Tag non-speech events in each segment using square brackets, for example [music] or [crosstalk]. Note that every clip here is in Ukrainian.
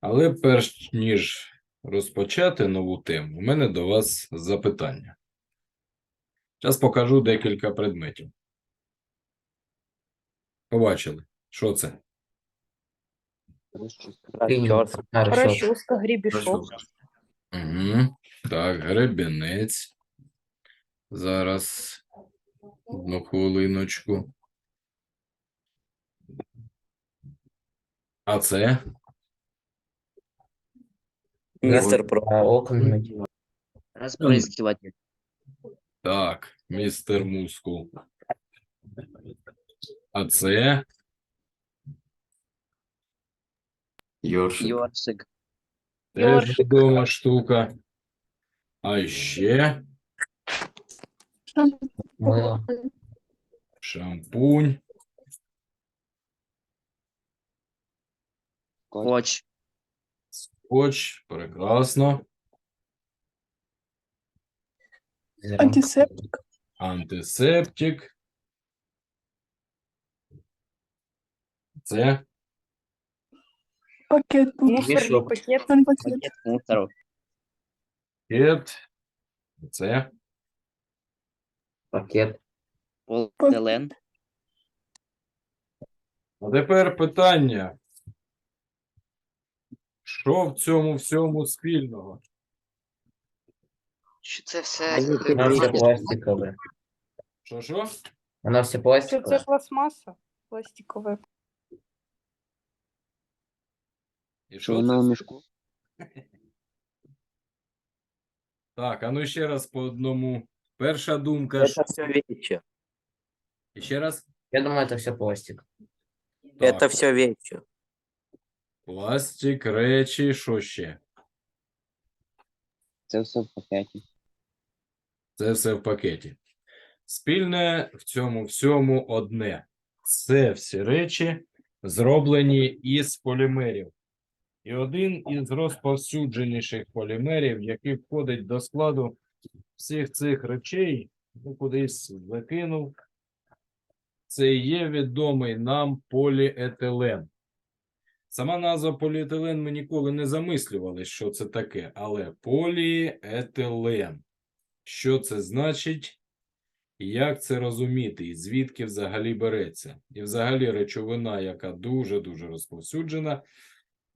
Але перш ніж розпочати нову тему, у мене до вас запитання. Зараз покажу декілька предметів. Побачили, що це? Расчет. Расческа, гребешок. Угу. Так, гребінець. Зараз одну хвилиночку. А це? Мистер про окна. Розприскиватель. Так, містер Мускул. А це? Йоршик. Йоршик. Теж Йоршик. відома штука. А ще Мыло. шампунь. Коч. Скотч. Прекрасно. Антисептик. Антисептик. Це Пакет. Мішок. Пакет. Пакет. Пакет мусору. кет. Це Пакет. Поліетилен. А тепер питання. Що в цьому всьому спільного? Що це все Воно все пластикове. Що що? Воно все Це, це пластикове. пластмаса пластикова. І Що що вона це? в мішку? Так, а ну ще раз по одному. Перша думка. Это все вещи. І ще раз. Я думаю, это все пластик. Это Так, все вещи. Пластик, речі, що ще? Це все в пакеті. Це все в пакеті. Спільне в цьому всьому одне. Це всі речі зроблені із полімерів. І один із розповсюдженіших полімерів, який входить до складу всіх цих речей, ну, кудись закинув, це є відомий нам поліетилен. Сама назва поліетилен ми ніколи не замислювали, що це таке, але поліетилен. Що це значить? Як це розуміти, і звідки взагалі береться? І взагалі речовина, яка дуже-дуже розповсюджена,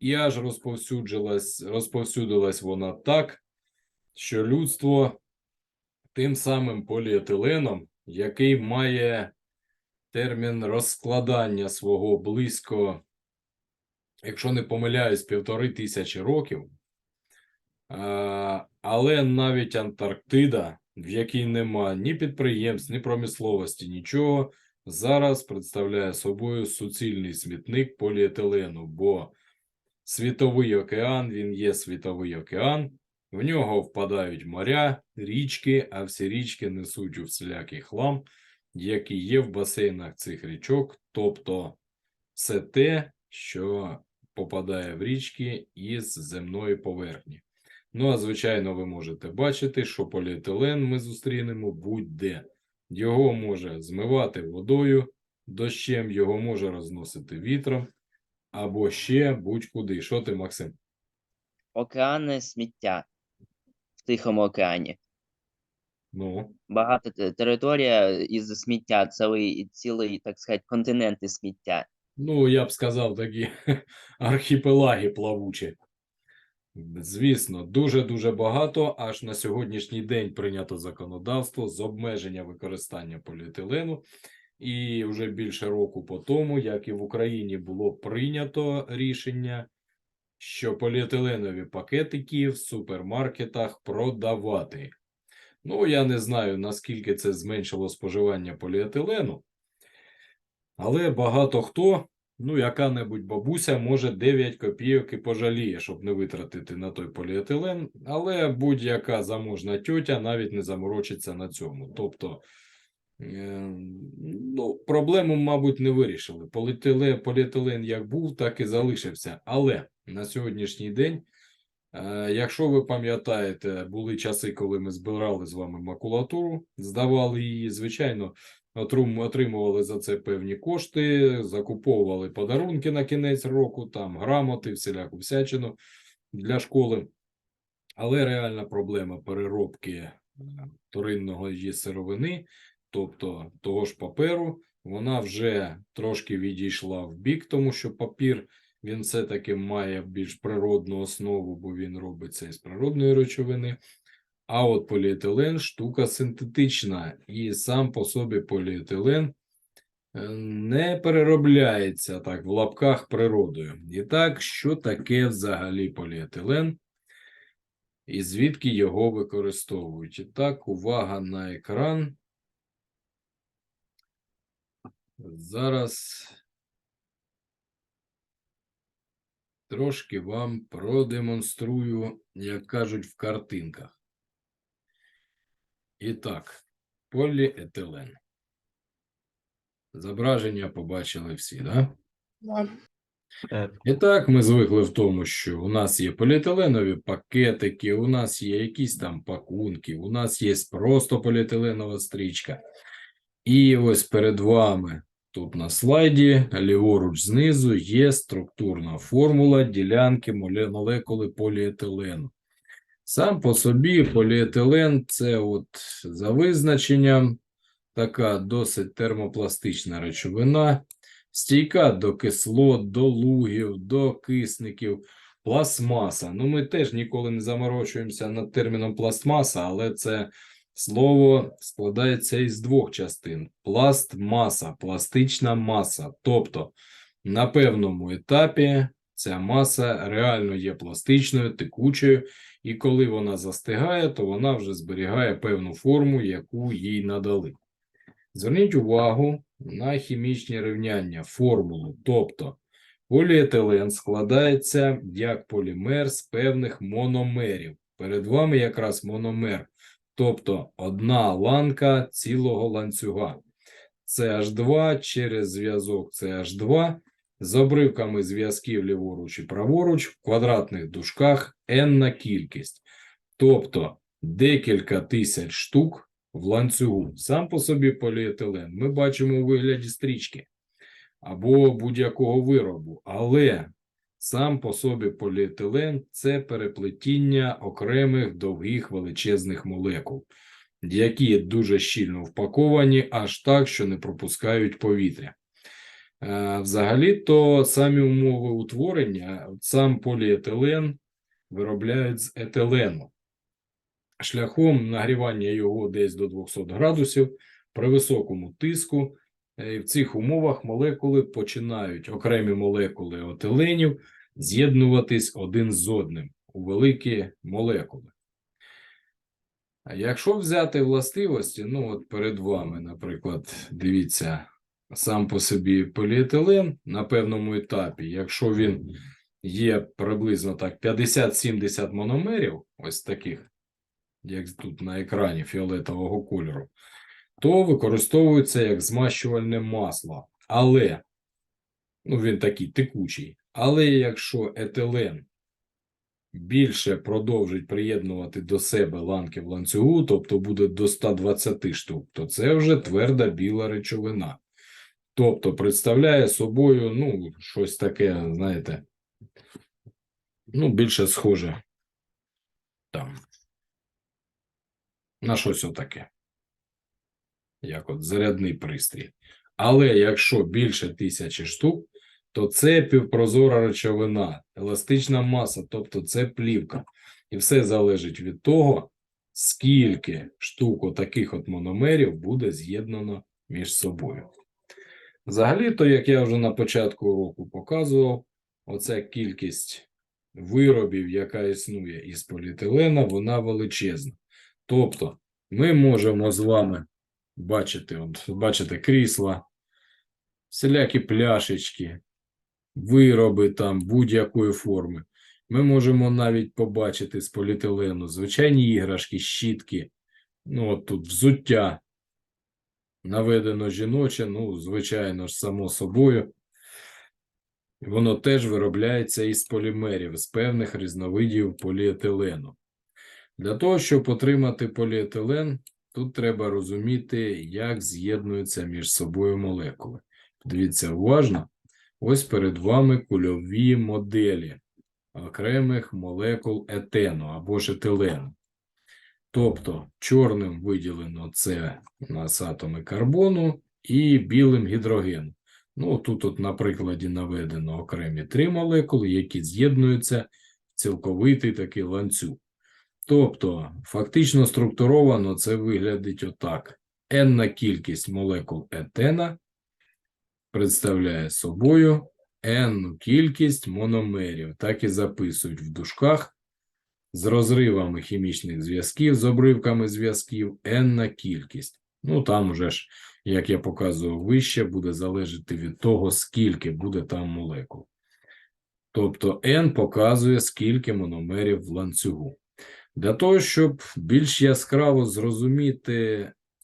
і аж розповсюджилась, розповсюдилась вона так, що людство тим самим поліетиленом, який має термін розкладання свого близько, якщо не помиляюсь, півтори тисячі років, але навіть Антарктида, в якій нема ні підприємств, ні промисловості, нічого, зараз представляє собою суцільний смітник поліетилену, бо світовий океан, він є світовий океан, в нього впадають моря, річки, а всі річки несуть у всілякий хлам, який є в басейнах цих річок, тобто все те, що попадає в річки із земної поверхні. Ну, а звичайно, ви можете бачити, що поліетилен ми зустрінемо будь-де. Його може змивати водою, дощем, його може розносити вітром, або ще будь-куди. Що ти, Максим? Океани сміття. В Тихому океані. Ну, Багата територія із сміття, цілий, цілий, так сказати, континент із сміття. Ну, я б сказав, такі [laughs] архіпелаги плавучі. Звісно, дуже-дуже багато. Аж на сьогоднішній день прийнято законодавство з обмеження використання поліетилену. І вже більше року по тому, як і в Україні було прийнято рішення, що поліетиленові пакетики в супермаркетах продавати. Ну, я не знаю, наскільки це зменшило споживання поліетилену, але багато хто, ну, яка-небудь бабуся, може 9 копійок і пожаліє, щоб не витратити на той поліетилен, але будь-яка заможна тьотя навіть не заморочиться на цьому. Тобто, е, ну, проблему, мабуть, не вирішили. Поліетилен, поліетилен як був, так і залишився. Але на сьогоднішній день, е, якщо ви пам'ятаєте, були часи, коли ми збирали з вами макулатуру, здавали її, звичайно, отримували за це певні кошти, закуповували подарунки на кінець року, там грамоти, всіляку всячину для школи. Але реальна проблема переробки е, вторинного її сировини, тобто того ж паперу, вона вже трошки відійшла в бік, тому що папір він все-таки має більш природну основу, бо він робиться із природної речовини. А от поліетилен штука синтетична, і сам по собі поліетилен е, не переробляється так в лапках природою. І так, що таке взагалі поліетилен? І звідки його використовують? І так, увага на екран. Зараз трошки вам продемонструю, як кажуть в картинках. І так, поліетилен. Зображення побачили всі, да? Так. І так, ми звикли в тому, що у нас є поліетиленові пакетики, у нас є якісь там пакунки, у нас є просто поліетиленова стрічка. І ось перед вами тут на слайді, ліворуч знизу, є структурна формула ділянки молекули поліетилену. Сам по собі поліетилен це от за визначенням така досить термопластична речовина, стійка до кислот, до лугів, до кисників, пластмаса. Ну, ми теж ніколи не заморочуємося над терміном пластмаса, але це слово складається із двох частин: пластмаса, пластична маса. Тобто на певному етапі ця маса реально є пластичною, текучою, і коли вона застигає, то вона вже зберігає певну форму, яку їй надали. Зверніть увагу на хімічні рівняння, формулу. Тобто поліетилен складається як полімер з певних мономерів. Перед вами якраз мономер, тобто одна ланка цілого ланцюга. CH2 через зв'язок CH2 з обривками зв'язків ліворуч і праворуч в квадратних дужках n кількість. Тобто декілька тисяч штук в ланцюгу. Сам по собі поліетилен ми бачимо у вигляді стрічки або будь-якого виробу, але сам по собі поліетилен це переплетіння окремих довгих величезних молекул, які дуже щільно впаковані, аж так, що не пропускають повітря. Е, Взагалі-то самі умови утворення, сам поліетилен виробляють з етилену шляхом нагрівання його десь до 200 градусів при високому тиску. Е, І в цих умовах молекули починають окремі молекули етиленів з'єднуватись один з одним у великі молекули. А якщо взяти властивості, ну от перед вами, наприклад, дивіться, сам по собі поліетилен на певному етапі, якщо він є приблизно так 50-70 мономерів, ось таких, як тут на екрані фіолетового кольору, то використовується як змащувальне масло. Але, ну він такий текучий. Але якщо етилен більше продовжить приєднувати до себе ланки в ланцюгу, тобто буде до 120 штук, то це вже тверда біла речовина. Тобто представляє собою, ну, щось таке, знаєте, ну, більше схоже там на щось отаке. Як от зарядний пристрій. Але якщо більше тисячі штук, то це півпрозора речовина, еластична маса, тобто це плівка. І все залежить від того, скільки штук таких от мономерів буде з'єднано між собою. Взагалі-то, як я вже на початку уроку показував, оця кількість виробів, яка існує із поліетилена, вона величезна. Тобто, ми можемо з вами бачити, от, бачите, крісла, всілякі пляшечки, вироби там будь-якої форми. Ми можемо навіть побачити з поліетилену звичайні іграшки, щітки, ну от тут взуття. Наведено жіноче, ну, звичайно ж, само собою. Воно теж виробляється із полімерів, з певних різновидів поліетилену. Для того, щоб отримати поліетилен, тут треба розуміти, як з'єднуються між собою молекули. Дивіться уважно. Ось перед вами кульові моделі окремих молекул етену або ж етилену. Тобто чорним виділено це у нас атоми карбону і білим гідроген. Ну, тут, от, на прикладі наведено окремі три молекули, які з'єднуються в цілковитий такий ланцюг. Тобто, фактично структуровано це виглядить отак. Енна кількість молекул етена представляє собою енну кількість мономерів. Так і записують в дужках з розривами хімічних зв'язків, з обривками зв'язків, енна кількість. Ну, там уже ж, як я показував вище, буде залежати від того, скільки буде там молекул. Тобто n показує, скільки мономерів в ланцюгу. Для того, щоб більш яскраво зрозуміти